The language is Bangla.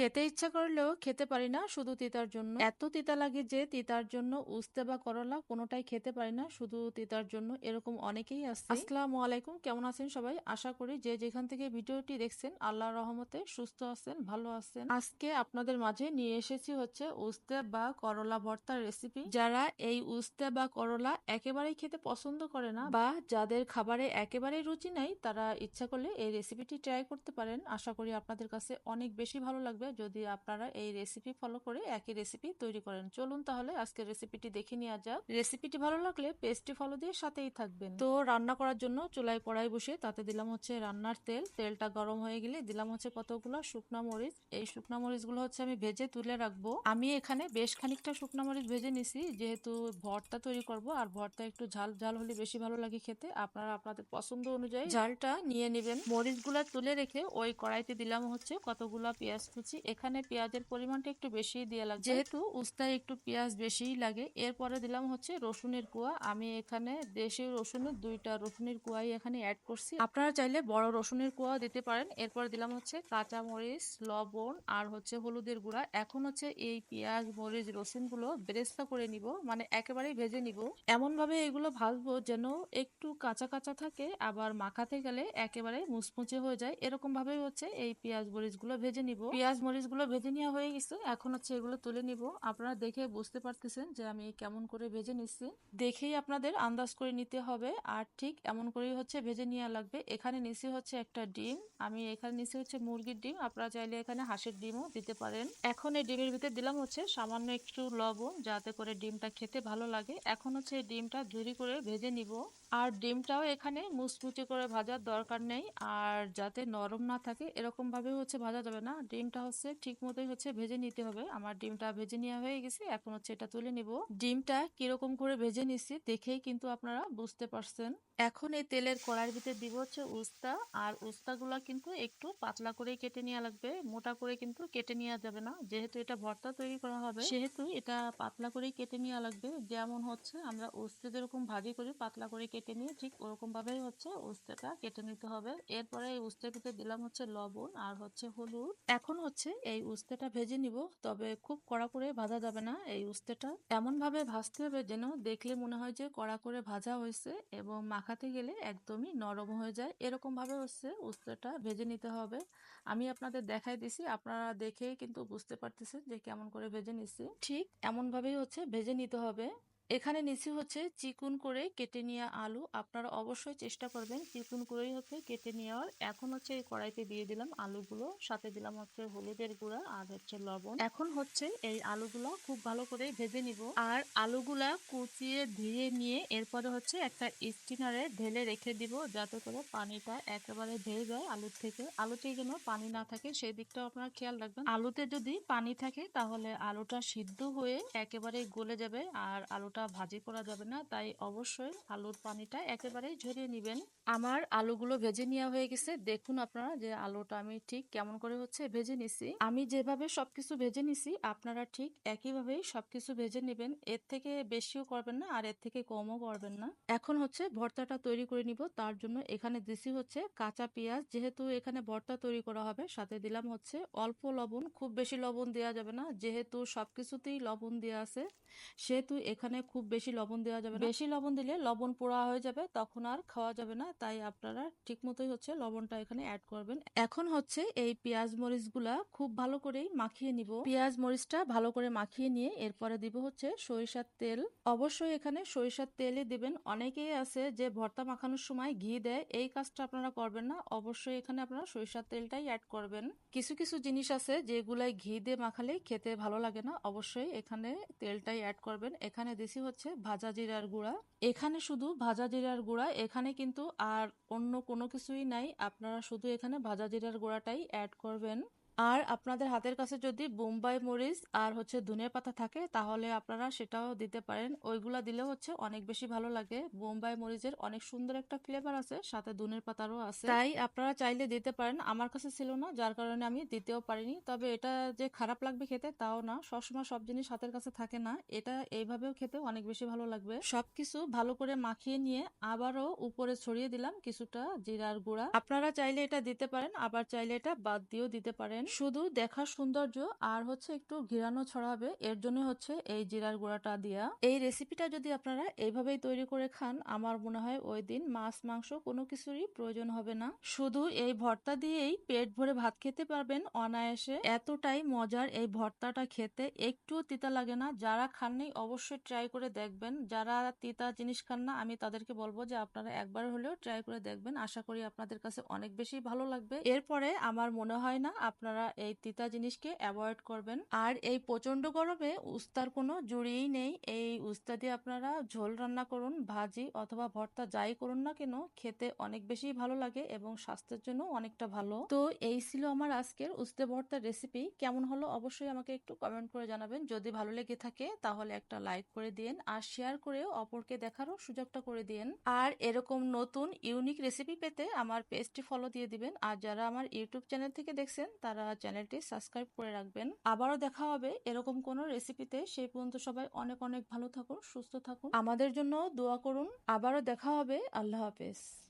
খেতে ইচ্ছা করলেও খেতে পারি না, শুধু তিতার জন্য। এত তিতা লাগে যে তিতার জন্য উস্তে বা করলা কোনোটাই খেতে পারি না, শুধু তিতার জন্য, এরকম অনেকেই আছে। আসসালামু আলাইকুম, কেমন আছেন সবাই? আশা করি যে যেখান থেকে ভিডিওটি দেখছেন, আল্লাহর রহমতে সুস্থ আছেন, ভালো আছেন। আজকে আপনাদের মাঝে নিয়ে এসেছি হচ্ছে উস্তে বা করলা ভর্তার রেসিপি যারা এই উস্তে বা করলা একেবারেই খেতে পছন্দ করে না বা যাদের খাবারে একেবারেই রুচি নাই, তারা ইচ্ছা করলে এই রেসিপিটি ট্রাই করতে পারেন। আশা করি আপনাদের কাছে অনেক বেশি ভালো লাগবে। যদি আপনারা এই রেসিপি ফলো করে একই রেসিপি তৈরি করেন। চলুন তাহলে আজকে রেসিপিটি দেখে নেওয়া যাক। রেসিপিটি ভালো লাগলে পেস্টটি ফলো দিয়ে সাথেই থাকবেন। তো রান্না করার জন্য চুলায় কড়াই বসে তাতে দিলাম হচ্ছে রান্নার তেল। তেলটা গরম হয়ে গেলে দিলাম হচ্ছে কতগুলো শুকনা মরিচ। এই শুকনা মরিচগুলো হচ্ছে আমি ভেজে তুলে রাখব। আমি এখানে বেশ খানিকটা শুকনা মরিচ ভেজে নিছি, যেহেতু ভর্তা তৈরি করব আর ভর্তা একটু ঝাল ঝাল হলে বেশি ভালো লাগে খেতে। আপনারা আপনাদের পছন্দ অনুযায়ী ঝালটা নিয়ে নেবেন। মরিচগুলা তুলে রেখে ওই কড়াইতে দিলাম হচ্ছে কতগুলা পেঁয়াজ এখানে পেঁয়াজের পরিমাণটা একটু বেশি দিয়ে লাগবে। যেহেতু উস্তায় একটু পেঁয়াজ বেশিই লাগে, এরপরে দিলাম হচ্ছে রসুনের কুয়া। আমি এখানে দেশি রসুনের দুইটা রসুনের কুয়াই এখানে অ্যাড করছি। আপনারা চাইলে বড় রসুনের কুয়া দিতে পারেন। এরপর দিলাম হচ্ছে কাঁচা মরিচ লবণ আর হচ্ছে হলুদের গুঁড়া। এখন হচ্ছে এই পেঁয়াজ, মরিচ রসুনগুলো বেরেস্তা করে নিব মানে একেবারেই ভেজে নিব। এমন ভাবে এগুলো ভাজবো যেন একটু কাঁচা কাঁচা থাকে, আবার মাখাতে গেলে একেবারে মুচমুচে হয়ে যায়। এরকম ভাবে হচ্ছে এই পেঁয়াজ মরিচগুলো ভেজে নিব। পেঁয়াজ মরিচগুলো ভেজে নেওয়া হয়ে গেছে। এখন হচ্ছে এগুলো তুলে নিব। আপনারা দেখে বুঝতে পারতেছেন যে আমি কেমন করে ভেজে নিচ্ছি। দেখেই আপনাদের আন্দাজ করে নিতে হবে। আর ঠিক এমন করেই হচ্ছে ভেজে নেওয়া লাগবে। এখানে নিচে হচ্ছে একটা ডিম। আমি এখানে নিচে হচ্ছে মুরগির ডিম। আপনারা চাইলে এখানে হাঁসের ডিমও দিতে পারেন। এখন এই ডিমের ভিতরে দিলাম হচ্ছে সামান্য একটু লবণ, যাতে করে ডিমটা খেতে ভালো লাগে। এখন হচ্ছে এই ডিমটা ঝুরি করে ভেজে নিব। আর ডিমটাও এখানে মুচমুচে করে ভাজার দরকার নেই। আর যাতে নরম না থাকে এরকমভাবে হচ্ছে ভাজা যাবে না। ডিমটা হচ্ছে ঠিক মতোই হচ্ছে ভেজে নিতে হবে। আমার ডিমটা ভেজে নেওয়া হয়ে গেছে, এখন হচ্ছে এটা তুলে নিব। ডিমটা কীরকম করে ভেজে নিচ্ছি, দেখেই কিন্তু আপনারা বুঝতে পারছেন। এখন এই তেলের কড়াইয়ের ভিতরে দিব হচ্ছে উস্তা। আর উস্তাগুলা কিন্তু একটু পাতলা করে কেটে নেওয়া লাগবে। মোটা করে কিন্তু কেটে নেওয়া যাবে না। যেহেতু এটা ভর্তা তৈরি করা হবে, সেহেতু এটা পাতলা করেই কেটে নেওয়া লাগবে। যেমন হচ্ছে আমরা উস্তে যেরকম ভাজি করি, পাতলা করে কেটে নিয়ে ঠিক ওরকম ভাবেই হচ্ছে উস্তেটা কেটে নিতে হবে। এরপরে এই উস্তের ভিতরে দিলাম হচ্ছে লবণ আর হচ্ছে হলুদ। এখন হচ্ছে এই উস্তেটা ভেজে নিব, তবে খুব কড়া করে ভাজা যাবে না এই উস্তেটা। এমন ভাবে ভাজতে হবে যেন দেখলে মনে হয় যে কড়া করে ভাজা হয়েছে এবং মাখাতে গেলে একদমই নরম হয়ে যায়। এরকম ভাবে হচ্ছে উস্তাটা ভেজে নিতে হবে। আমি আপনাদের দেখাই দিছি, আপনারা দেখেই কিন্তু বুঝতে পারতেছেন যে কেমন করে ভেজে নিছি ঠিক এমন ভাবেই হচ্ছে ভেজে নিতে হবে। এখানে নিচে হচ্ছে চিকুন করে কেটে নেওয়া আলু। আপনারা অবশ্যই চেষ্টা করবেন চিকুন করেই হচ্ছে কেটে নেওয়ার। এখন হচ্ছে এই কড়াইতে দিয়ে দিলাম আলুগুলো, সাথে দিলাম হচ্ছে হলুদের গুঁড়া আর হচ্ছে লবণ। এখন হচ্ছে এই আলুগুলো খুব ভালো করে ভেজে নিব। আর আলুগুলা কুচিয়ে ধুয়ে নিয়ে এরপরে হচ্ছে একটা স্টিনারে ঢেলে রেখে দিব, যাতে করে পানিটা একেবারে ধেয়ে যায় আলুর থেকে। আলুতে যেন পানি না থাকে, সেই দিকটাও আপনারা খেয়াল রাখবেন। আলুতে যদি পানি থাকে, তাহলে আলুটা সিদ্ধ হয়ে একেবারে গলে যাবে। আর আলুটা আলুটা ভাজি করা যাবে না, তাই অবশ্যই আলুর পানিটা একেবারেই ঝরিয়ে নেবেন। আমার আলুগুলো ভেজে নেওয়া হয়ে গেছে, দেখুন আপনারা যে আলুটা আমি ঠিক কেমন করে হচ্ছে ভেজে নিছি। আমি যেভাবে সবকিছু ভেজে নিছি, আপনারা ঠিক একইভাবেই সবকিছু ভেজে নেবেন, এর থেকে বেশিও করবেন না, আর এর থেকে কমও করবেন না। এখন হচ্ছে ভর্তাটা তৈরি করে নিব, তার জন্য এখানে দিছি হচ্ছে কাঁচা পেঁয়াজ, যেহেতু এখানে ভর্তা তৈরি করা হবে, সাথে দিলাম হচ্ছে অল্প লবণ, খুব বেশি লবণ দেওয়া যাবে না, যেহেতু সবকিছুতেই লবণ দেওয়া আছে, সেহেতু এখানে খুব বেশি লবণ দেওয়া যাবে বেশি লবণ দিলে লবণ পোড়া হয়ে যাবে, তখন আর খাওয়া যাবে না, তাই আপনারা ঠিক মতোই হচ্ছে লবণটা এখানে অ্যাড করবেন। এখন হচ্ছে এই পেঁয়াজ মরিচগুলা খুব ভালো করেই মাখিয়ে নিব। পেঁয়াজ মরিচটা ভালো করে মাখিয়ে নিয়ে এরপরে দিব হচ্ছে সরিষার তেল। অবশ্যই এখানে সরিষার তেলই দিবেন। অনেকেই আছে যে ভর্তা মাখানোর সময় ঘি দেয়, এই কাজটা আপনারা করবেন না। অবশ্যই এখানে আপনারা সরিষার তেলটাই অ্যাড করবেন। কিছু কিছু জিনিস আছে যেগুলাই ঘি দিয়ে মাখালে খেতে ভালো লাগে না, অবশ্যই এখানে তেলটাই অ্যাড করবেন। এখানে দিছি হচ্ছে ভাজা জিরার গুঁড়া। এখানে শুধু ভাজা জিরার গুঁড়া, এখানে কিন্তু আর অন্য কোনো কিছুই নাই। আপনারা শুধু এখানে ভাজা জিরার গুঁড়াটাই অ্যাড করবেন। আর আপনাদের হাতের কাছে যদি বোম্বাই মরিচ আর হচ্ছে ধনে পাতা থাকে, তাহলে আপনারা সেটাও দিতে পারেন। ওইগুলা দিলে হচ্ছে অনেক বেশি ভালো লাগে। বোম্বাই মরিচের অনেক সুন্দর একটা ফ্লেভার আছে, সাথে ধনের পাতারও আছে। তাই আপনারা চাইলে দিতে পারেন। আমার কাছে ছিল না, যার কারণে আমি দিতেও পারিনি। তবে এটা যে খারাপ লাগবে খেতে, তাও না। সবসময় সব জিনিস হাতের কাছে থাকে না। এটা এইভাবেও খেতে অনেক বেশি ভালো লাগবে। সবকিছু ভালো করে মাখিয়ে নিয়ে আবারও উপরে ছড়িয়ে দিলাম কিছুটা জিরার গুঁড়া। আপনারা চাইলে এটা দিতে পারেন, আবার চাইলে এটা বাদ দিয়েও দিতে পারেন। শুধু দেখার সৌন্দর্য আর হচ্ছে একটু ঘিরানো ছড়াবে এর জন্য হচ্ছে এই জিরার গুঁড়াটা দিয়া। এই রেসিপিটা যদি আপনারা এইভাবেই তৈরি করে খান, আমার মনে হয় ওই দিন মাছ, মাংস কোনো কিছুরই প্রয়োজন হবে না। শুধু এই ভর্তা দিয়েই পেট ভরে ভাত খেতে পারবেন অনায়াসে। এতটাই মজার এই ভর্তাটা খেতে। একটু তিতা লাগে না। যারা খাননি অবশ্যই ট্রাই করে দেখবেন। যারা তিতা জিনিস খান না, আমি তাদেরকে বলব যে আপনারা একবার হলেও ট্রাই করে দেখবেন। আশা করি আপনাদের কাছে অনেক বেশি ভালো লাগবে। এরপরে আমার মনে হয় না আপনারা এই তিতা জিনিসকে অ্যাভয়েড করবেন। আর এই প্রচণ্ড গরমে উস্তার কোনো জুড়িই নেই। এই উস্তা দিয়ে আপনারা ঝোল রান্না করুন, ভাজি অথবা ভর্তা যাই করুন না কেন, খেতে অনেক বেশি ভালো লাগে এবং স্বাস্থ্যের জন্য অনেকটা ভালো। তো এই ছিল আমার আজকের উস্তে ভর্তার রেসিপি কেমন হলো অবশ্যই আমাকে একটু কমেন্ট করে জানাবেন। যদি ভালো লেগে থাকে তাহলে একটা লাইক করে দিন আর শেয়ার করেও অপরকে দেখারও সুযোগটা করে দিন আর এরকম নতুন ইউনিক রেসিপি পেতে আমার পেজটি ফলো দিয়ে দিবেন। আর যারা আমার ইউটিউব চ্যানেল থেকে দেখছেন তারা চ্যানেলটি সাবস্ক্রাইব করে রাখবেন। আবারও দেখা হবে এরকম কোনো রেসিপিতে। সেই পর্যন্ত সবাই অনেক অনেক ভালো থাকুন, সুস্থ থাকুন। আমাদের জন্য দোয়া করুন। আবারও দেখা হবে। আল্লাহ হাফেজ।